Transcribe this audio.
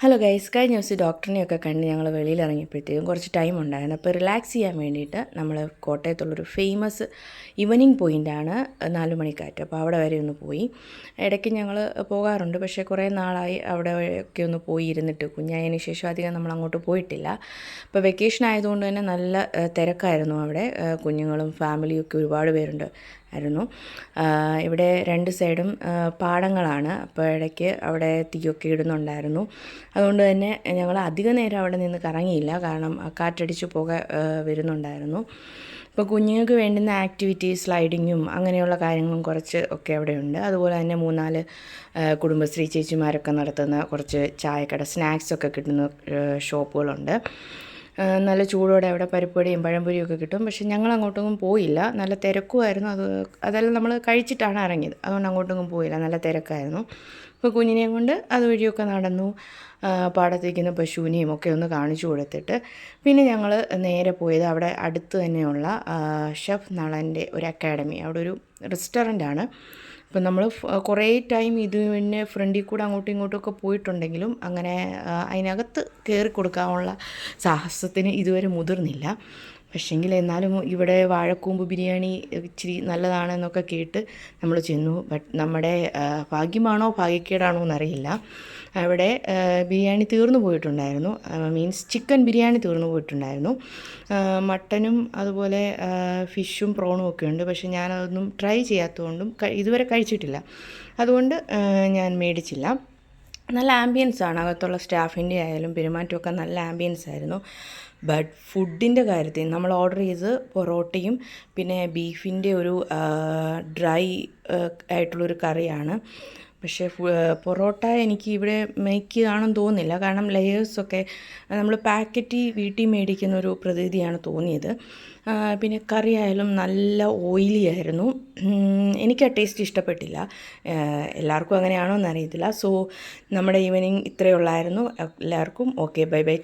Hello guys കഴിഞ്ഞ ദിവസം ഡോക്ടറിനെയൊക്കെ കണ്ട് ഞങ്ങൾ വെളിയിൽ ഇറങ്ങിയപ്പോഴത്തേക്കും കുറച്ച് ടൈം ഉണ്ടായിരുന്നു. അപ്പോൾ റിലാക്സ് ചെയ്യാൻ വേണ്ടിയിട്ട് നമ്മൾ കോട്ടയത്തുള്ളൊരു ഫേമസ് ഈവനിങ് പോയിന്റാണ് നാല് മണിക്കാറ്റ്. അപ്പോൾ അവിടെ വരെ ഒന്ന് പോയി. ഇടയ്ക്ക് ഞങ്ങൾ പോകാറുണ്ട്. പക്ഷേ കുറേ നാളായി അവിടെ ഒക്കെ ഒന്ന് പോയി ഇരുന്നിട്ട് കുഞ്ഞായതിന് ശേഷം അധികം നമ്മൾ അങ്ങോട്ട് പോയിട്ടില്ല. അപ്പോൾ വെക്കേഷൻ ആയതുകൊണ്ട് തന്നെ നല്ല തിരക്കായിരുന്നു അവിടെ. കുഞ്ഞുങ്ങളും ഫാമിലിയും ഒക്കെ ഒരുപാട് പേരുണ്ട്. ആയിരുന്നു. ഇവിടെ രണ്ട് സൈഡും പാടങ്ങളാണ്. അപ്പോൾ ഇടയ്ക്ക് അവിടെ തീയൊക്കെ ഇടുന്നുണ്ടായിരുന്നു. അതുകൊണ്ട് തന്നെ ഞങ്ങൾ അധിക നേരം അവിടെ നിന്ന് കറങ്ങിയില്ല. കാരണം കാറ്റടിച്ച് പുക വരുന്നുണ്ടായിരുന്നു. ഇപ്പോൾ കുഞ്ഞുങ്ങൾക്ക് വേണ്ടുന്ന ആക്ടിവിറ്റി സ്ലൈഡിങ്ങും അങ്ങനെയുള്ള കാര്യങ്ങളും കുറച്ച് ഒക്കെ അവിടെയുണ്ട് അതുപോലെ തന്നെ മൂന്നാൽ കുടുംബശ്രീ ചേച്ചിമാരൊക്കെ നടത്തുന്ന കുറച്ച് ചായക്കട സ്നാക്സൊക്കെ കിട്ടുന്ന ഷോപ്പുകളുണ്ട്. നല്ല ചൂടോടെ അവിടെ പരിപ്പടിയും പഴംപൊരിയും ഒക്കെ കിട്ടും. പക്ഷെ ഞങ്ങൾ അങ്ങോട്ടൊന്നും പോയില്ല. നല്ല തിരക്കുമായിരുന്നു. അത് അതെല്ലാം നമ്മൾ കഴിച്ചിട്ടാണ് ഇറങ്ങിയത്. അതുകൊണ്ട് അങ്ങോട്ടൊന്നും പോയില്ല. നല്ല തിരക്കായിരുന്നു. അപ്പോൾ കുഞ്ഞിനെയും കൊണ്ട് അതുവഴിയൊക്കെ നടന്നു പാടത്തേക്കുന്ന പശുവിനെയും ഒക്കെ ഒന്ന് കാണിച്ചു കൊടുത്തിട്ട് പിന്നെ ഞങ്ങൾ നേരെ പോയത് അവിടെ അടുത്ത് തന്നെയുള്ള ഷെഫ് നളന്റെ ഒരു അക്കാഡമി. അവിടെ ഒരു റെസ്റ്റോറന്റാണ് അപ്പം നമ്മൾ കുറേ ടൈം ഇത് പിന്നെ ഫ്രണ്ടിൽ കൂടെ അങ്ങോട്ടും ഇങ്ങോട്ടും ഒക്കെ പോയിട്ടുണ്ടെങ്കിലും അങ്ങനെ അതിനകത്ത് കയറി കൊടുക്കാനുള്ള സാഹസത്തിന് ഇതുവരെ മുതിർന്നില്ല. പക്ഷെങ്കിൽ എന്നാലും ഇവിടെ വാഴക്കൂമ്പ് ബിരിയാണി ഇച്ചിരി നല്ലതാണെന്നൊക്കെ കേട്ട് നമ്മൾ ചെന്നു. ബട്ട് നമ്മുടെ ഭാഗ്യമാണോ ഭാഗ്യക്കേടാണോ എന്നറിയില്ല. അവിടെ ബിരിയാണി തീർന്നു പോയിട്ടുണ്ടായിരുന്നു. മീൻസ് ചിക്കൻ ബിരിയാണി തീർന്നു പോയിട്ടുണ്ടായിരുന്നു. മട്ടനും അതുപോലെ ഫിഷും പ്രോണും ഒക്കെ ഉണ്ട്. പക്ഷെ ഞാനതൊന്നും ട്രൈ ചെയ്യാത്തതുകൊണ്ടും ഇതുവരെ കഴിച്ചിട്ടില്ല. അതുകൊണ്ട് ഞാൻ മേടിച്ചില്ല. നല്ല ആംബിയൻസ് ആണ് അകത്തുള്ള സ്റ്റാഫിന്റെ ആയാലും പെരുമാറ്റമൊക്കെ നല്ല ആംബിയൻസ് ആയിരുന്നു. ബട്ട് ഫുഡിന്റെ കാര്യത്തിൽ നമ്മൾ ഓർഡർ ചെയ്ത് പൊറോട്ടയും പിന്നെ ബീഫിന്റെ ഒരു ഡ്രൈ ആയിട്ടുള്ളൊരു കറിയാണ്. പക്ഷേ പൊറോട്ട എനിക്ക് ഇവിടെ മേക്ക് ചെയ്താണെന്ന് തോന്നുന്നില്ല. കാരണം ലെയേഴ്സൊക്കെ നമ്മൾ പാക്കറ്റ് വീട്ടിൽ മേടിക്കുന്ന ഒരു പ്രതീതിയാണ് തോന്നിയത്. പിന്നെ കറി ആയാലും നല്ല ഓയിലി ആയിരുന്നു. എനിക്ക് ആ ടേസ്റ്റ് ഇഷ്ടപ്പെട്ടില്ല. എല്ലാവർക്കും അങ്ങനെയാണോ എന്നറിയത്തില്ല. സോ നമ്മുടെ ഈവനിങ് ഇത്രയേ ഉള്ളായിരുന്നു. എല്ലാവർക്കും ഓക്കെ ബൈ ബൈ